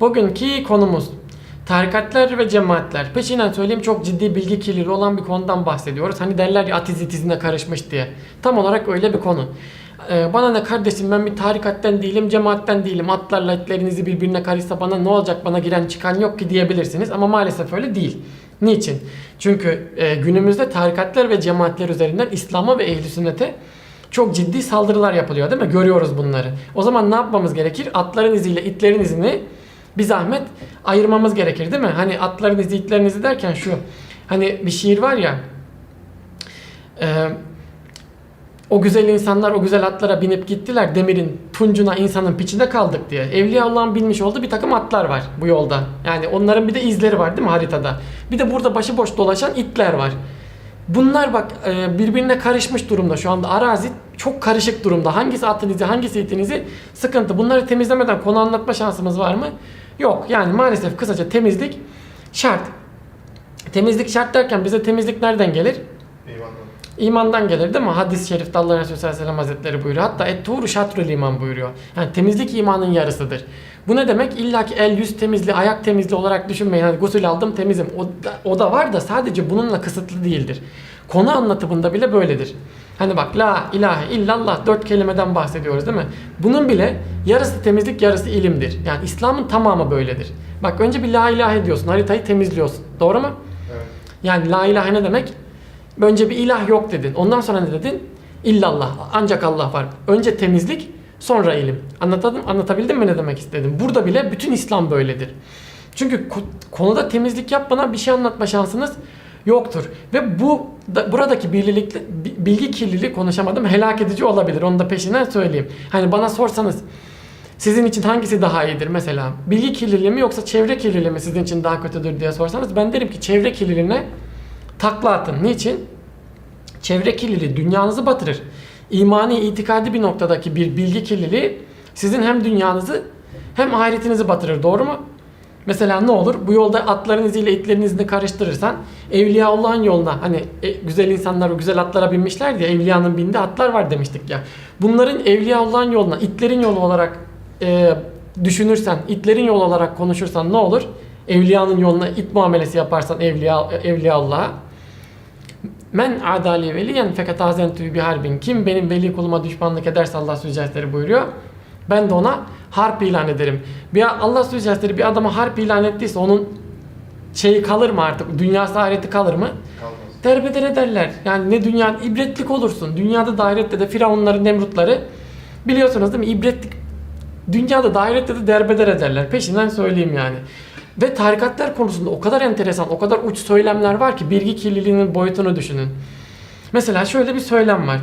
Bugünkü konumuz tarikatlar ve cemaatler. Peşinden söyleyeyim çok ciddi bilgi kirliliği olan bir konudan bahsediyoruz. Hani derler ya atiz karışmış diye. Tam olarak öyle bir konu. Ee, bana ne kardeşim ben bir tarikatten değilim, cemaatten değilim. Atlarla etlerinizi birbirine karışsa bana ne olacak bana giren çıkan yok ki diyebilirsiniz. Ama maalesef öyle değil. Niçin? Çünkü e, günümüzde tarikatlar ve cemaatler üzerinden İslam'a ve ehl sünnete çok ciddi saldırılar yapılıyor değil mi? Görüyoruz bunları. O zaman ne yapmamız gerekir? Atların iziyle itlerin izini bir zahmet ayırmamız gerekir değil mi? Hani atların izi itlerin izi derken şu. Hani bir şiir var ya. Eee o güzel insanlar o güzel atlara binip gittiler. Demirin tuncuna insanın piçinde kaldık diye. Evliya Allah'ın binmiş olduğu bir takım atlar var bu yolda. Yani onların bir de izleri var değil mi haritada? Bir de burada başıboş dolaşan itler var. Bunlar bak e, birbirine karışmış durumda şu anda. Arazi çok karışık durumda. Hangisi atın izi, hangisi itin izi sıkıntı. Bunları temizlemeden konu anlatma şansımız var mı? Yok. Yani maalesef kısaca temizlik şart. Temizlik şart derken bize temizlik nereden gelir? Eyvallah. İmandan gelir değil mi? Hadis-i şerifte Allah Resulü sallallahu aleyhi ve sellem hazretleri buyuruyor. Hatta et-tuğru şatrül iman buyuruyor. Yani temizlik imanın yarısıdır. Bu ne demek? İlla ki el yüz temizliği, ayak temizliği olarak düşünmeyin. Hani gusül aldım temizim. O da, o da var da sadece bununla kısıtlı değildir. Konu anlatımında bile böyledir. Hani bak la ilahe illallah dört kelimeden bahsediyoruz değil mi? Bunun bile yarısı temizlik yarısı ilimdir. Yani İslam'ın tamamı böyledir. Bak önce bir la ilahe diyorsun haritayı temizliyorsun. Doğru mu? Evet. Yani la ilahe ne demek? Önce bir ilah yok dedin. Ondan sonra ne dedin? İllallah. Ancak Allah var. Önce temizlik, sonra ilim. Anlatadım, anlatabildim mi ne demek istedim? Burada bile bütün İslam böyledir. Çünkü ko- konuda temizlik yapmadan bir şey anlatma şansınız yoktur. Ve bu da, buradaki birlilik, bi- bilgi kirliliği konuşamadım helak edici olabilir. Onu da peşinden söyleyeyim. Hani bana sorsanız sizin için hangisi daha iyidir mesela? Bilgi kirliliği mi yoksa çevre kirliliği mi sizin için daha kötüdür diye sorsanız ben derim ki çevre kirliliğine takla atın. Niçin? Çevre kirliliği dünyanızı batırır. İmani, itikadi bir noktadaki bir bilgi kirliliği sizin hem dünyanızı hem ahiretinizi batırır. Doğru mu? Mesela ne olur? Bu yolda atların iziyle itlerin izini karıştırırsan Evliya Allah'ın yoluna hani e, güzel insanlar o güzel atlara binmişler diye Evliyanın bindiği atlar var demiştik ya. Bunların Evliya Allah'ın yoluna itlerin yolu olarak e, düşünürsen, itlerin yolu olarak konuşursan ne olur? Evliyanın yoluna it muamelesi yaparsan Evliya, Evliya Allah'a Men adali veliyen fakat azentü bir harbin. Kim benim veli kuluma düşmanlık ederse Allah Sözcüsleri buyuruyor. Ben de ona harp ilan ederim. Bir Allah Sözcüsleri bir adama harp ilan ettiyse onun şeyi kalır mı artık? Dünyası ahireti kalır mı? Kalmaz. Derbeder ederler. Yani ne dünya ibretlik olursun. Dünyada da ahirette de firavunları, nemrutları biliyorsunuz değil mi? İbretlik dünyada da ahirette de derbeder ederler. Peşinden söyleyeyim yani. Ve tarikatlar konusunda o kadar enteresan, o kadar uç söylemler var ki bilgi kirliliğinin boyutunu düşünün. Mesela şöyle bir söylem var.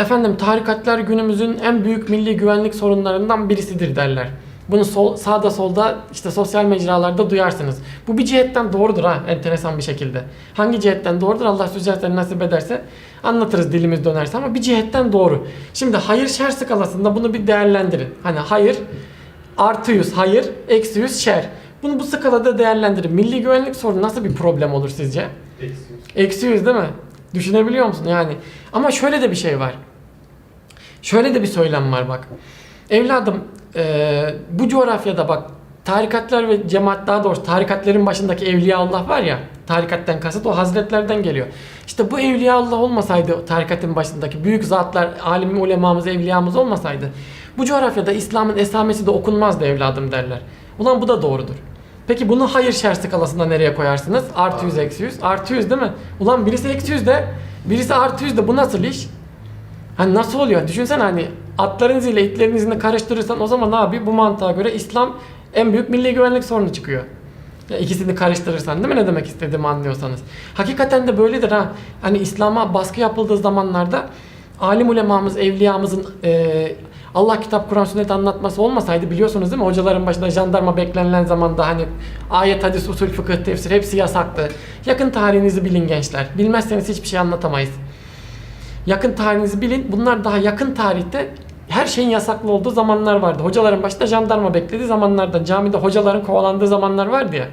Efendim tarikatlar günümüzün en büyük milli güvenlik sorunlarından birisidir derler. Bunu sol, sağda solda işte sosyal mecralarda duyarsınız. Bu bir cihetten doğrudur ha enteresan bir şekilde. Hangi cihetten doğrudur Allah sözcüklerini nasip ederse anlatırız dilimiz dönerse ama bir cihetten doğru. Şimdi hayır şer skalasında bunu bir değerlendirin. Hani hayır artı 100 hayır eksi 100 şer. Bunu bu skalada değerlendirin. Milli güvenlik sorunu nasıl bir problem olur sizce? Eksi. Eksi 100 değil mi? Düşünebiliyor musun yani? Ama şöyle de bir şey var. Şöyle de bir söylem var bak. Evladım eee, bu coğrafyada bak tarikatlar ve cemaat daha doğrusu tarikatların başındaki Evliya Allah var ya tarikatten kasıt o hazretlerden geliyor. İşte bu Evliya Allah olmasaydı tarikatın başındaki büyük zatlar alim ulemamız evliyamız olmasaydı bu coğrafyada İslam'ın esamesi de okunmazdı evladım derler. Ulan bu da doğrudur. Peki bunu hayır şer skalasında nereye koyarsınız? Artı 100 eksi 100. Artı 100 değil mi? Ulan birisi eksi 100 de birisi artı 100 de bu nasıl iş? Hani nasıl oluyor? Düşünsene hani atlarınız ile itlerin izini karıştırırsan o zaman abi bu mantığa göre İslam en büyük milli güvenlik sorunu çıkıyor. Ya ikisini karıştırırsan değil mi ne demek istediğimi anlıyorsanız. Hakikaten de böyledir ha. Hani İslam'a baskı yapıldığı zamanlarda alim ulemamız, evliyamızın eee, Allah kitap, Kur'an, sünnet anlatması olmasaydı biliyorsunuz değil mi? Hocaların başında jandarma beklenilen zamanda hani ayet, hadis, usul, fıkıh, tefsir hepsi yasaktı. Yakın tarihinizi bilin gençler. Bilmezseniz hiçbir şey anlatamayız. Yakın tarihinizi bilin. Bunlar daha yakın tarihte her şeyin yasaklı olduğu zamanlar vardı. Hocaların başında jandarma beklediği zamanlardan, camide hocaların kovalandığı zamanlar vardı ya.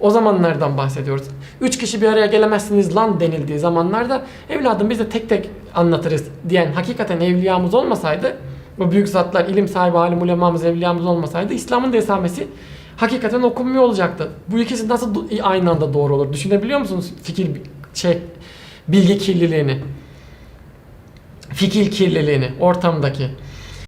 O zamanlardan bahsediyoruz. Üç kişi bir araya gelemezsiniz lan denildiği zamanlarda evladım biz de tek tek anlatırız diyen hakikaten evliyamız olmasaydı bu büyük zatlar, ilim sahibi, alim, ulemamız, evliyamız olmasaydı İslam'ın da esamesi hakikaten okunmuyor olacaktı. Bu ikisi nasıl aynı anda doğru olur? Düşünebiliyor musunuz fikir şey bilgi kirliliğini? Fikir kirliliğini ortamdaki.